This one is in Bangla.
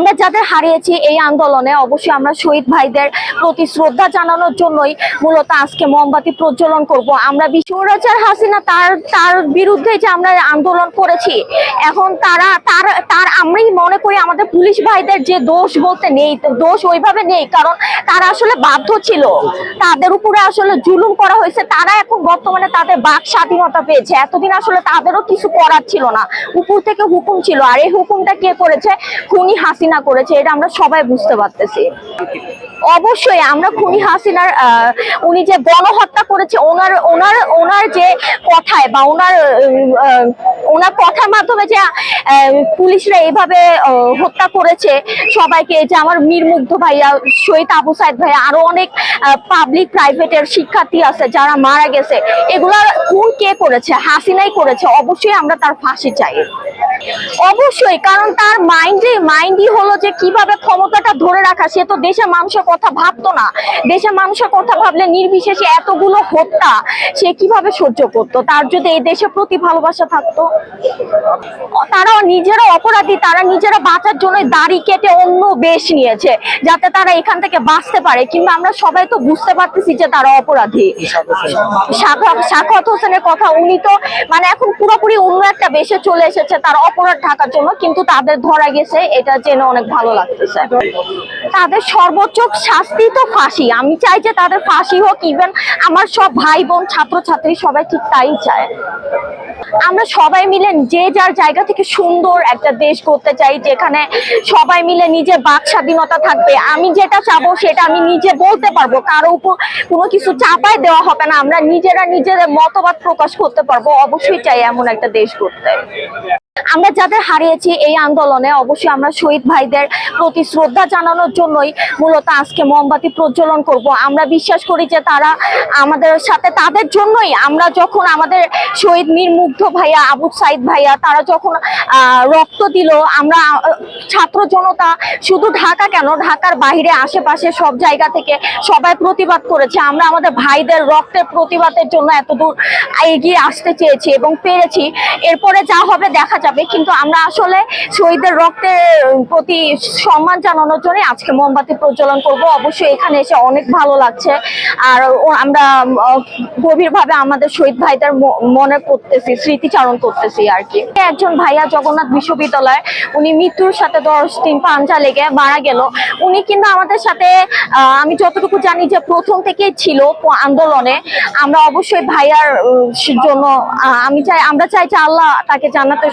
আমরা যাদের হারিয়েছি এই আন্দোলনে, অবশ্যই আমরা শহীদ ভাইদের প্রতি শ্রদ্ধা জানানোর জন্যই মূলত আজকে মোমবাতি প্রজ্বলন করব। আমরা বিশ্বরাজার হাসিনা তার তার বিরুদ্ধে যে আমরা আন্দোলন করেছি, এখন তারা, তার আমরাই মনে করি আমাদের পুলিশ ভাইদের যে দোষ বলতে নেই দোষ ওইভাবে নেই, কারণ তারা আসলে বাধ্য ছিল। তাদের উপরে আসলে জুলুম করা হয়েছে, তারা এখন বর্তমানে তাদের বাক স্বাধীনতা পেয়েছে। এতদিন আসলে তাদেরও কিছু করার ছিল না, উপর থেকে হুকুম ছিল, আর এই হুকুমটা কে করেছে? খুনি হাসিনা করেছে, এটা আমরা সবাই বুঝতে পারতেছি। অবশ্যই আমরা খুনি হাসিনার উনি যে গণহত্যা করেছে, ওনার ওনার ওনার যে কথায় বা ওনার ওনার কথার মাধ্যমে যে পুলিশরা এইভাবে হত্যা করেছে সবাইকে, যে আমার মীর মুগ্ধ ভাইয়া, শহীদ আবু সাইদ ভাইয়া, আরও অনেক পাবলিক প্রাইভেটের শিক্ষার্থী আছে যারা মারা গেছে। এগুলার খুন কে করেছে? হাসিনাই করেছে। অবশ্যই আমরা তার ফাঁসি চাই। অবশ্যই, কারণ তার মাইন্ডে মাইন্ডই হলো যে কীভাবে ক্ষমতাটা ধরে রাখা, সে তো দেশের মানুষের কথা ভাবতো না। দেশের মানুষের কথা ভাবলে নির্বিশেষে এতগুলো হত্যা সে কীভাবে সহ্য করতো? তার যদি এই দেশের প্রতি ভালোবাসা থাকতো? তারাও নিজেরা অপরাধী, তারা নিজেরা বাঁচার জন্য দাড়ি কেটে অন্য বেশ নিয়েছে, যাতে তারা এখান থেকে বাঁচতে পারে। কিন্তু আমরা সবাই তো বুঝতে পারতেছি যে তারা অপরাধী। সাখা- সাখাওয়াত হোসেনের কথা, উনি তো মানে এখন পুরোপুরি অন্য একটা বেশে চলে এসেছে, তার অপরাধ ঢাকার জন্য, কিন্তু তাদের ধরা গেছে, এটা জেনে অনেক ভালো লাগতেছে। তাদের সর্বোচ্চ শাস্তি তো ফাঁসি। আমি চাই যে তাদের ফাঁসি হোক ইভেন আমার সব ভাই বোন, ছাত্রছাত্রী সবাই ঠিক তাই চায়। আমরা সবাই মিলে যে যার জায়গা থেকে সুন্দর একটা দেশ করতে চাই, যেখানে সবাই মিলে নিজের বাক স্বাধীনতা থাকবে। আমি যেটা চাবো, সেটা আমি নিজে বলতে পারব। কারও উপর কোনো কিছু চাপায় দেওয়া হবে না। আমরা নিজেরা নিজেদের মতবাদ প্রকাশ করতে পারব। অবশ্যই চাই এমন একটা দেশ করতে আমরা যাদের হারিয়েছি এই আন্দোলনে, অবশ্যই আমরা শহীদ ভাইদের প্রতি শ্রদ্ধা জানানোর জন্যই মূলত আজকে মোমবাতি প্রজ্বলন করব। আমরা বিশ্বাস করি যে তারা আমাদের সাথে, তাদের জন্যই আমরা যখন আমাদের শহীদ মীর মুগ্ধ ভাইয়া, আবু সাইদ ভাইয়া, তারা যখন রক্ত দিল, আমরা ছাত্র জনতা শুধু ঢাকা কেন, ঢাকার বাইরে, আশেপাশে সব জায়গা থেকে সবাই প্রতিবাদ করেছে। আমরা আমাদের ভাইদের রক্তের প্রতিবাদের জন্য এতদূর এগিয়ে আসতে চেয়েছি এবং পেরেছি। এরপরে যা হবে দেখা যাবে, কিন্তু আমরা আসলে শহীদের রক্তের প্রতি সম্মান জানানোর জন্য আজকে মোমবাতি প্রজ্বলন করব। অবশ্যই এখানে এসে অনেক ভালো লাগছে। আর আমরা গভীরভাবে আমাদের শহীদ ভাইদের মনে করতেছি, স্মৃতিচারণ করতেছি আর কি। একজন ভাইয়া জগন্নাথ বিশ্ববিদ্যালয়, উনি মৃত্যুর সাথে দশ দিন পাঞ্জা লেগে মারা গেল। উনি কিন্তু আমাদের সাথে আমি যতটুকু জানি যে প্রথম থেকেই ছিল আন্দোলনে। আমরা অবশ্যই ভাইয়ার জন্য আমি চাই, আমরা চাই যে আল্লাহ তাকে জান্নাতের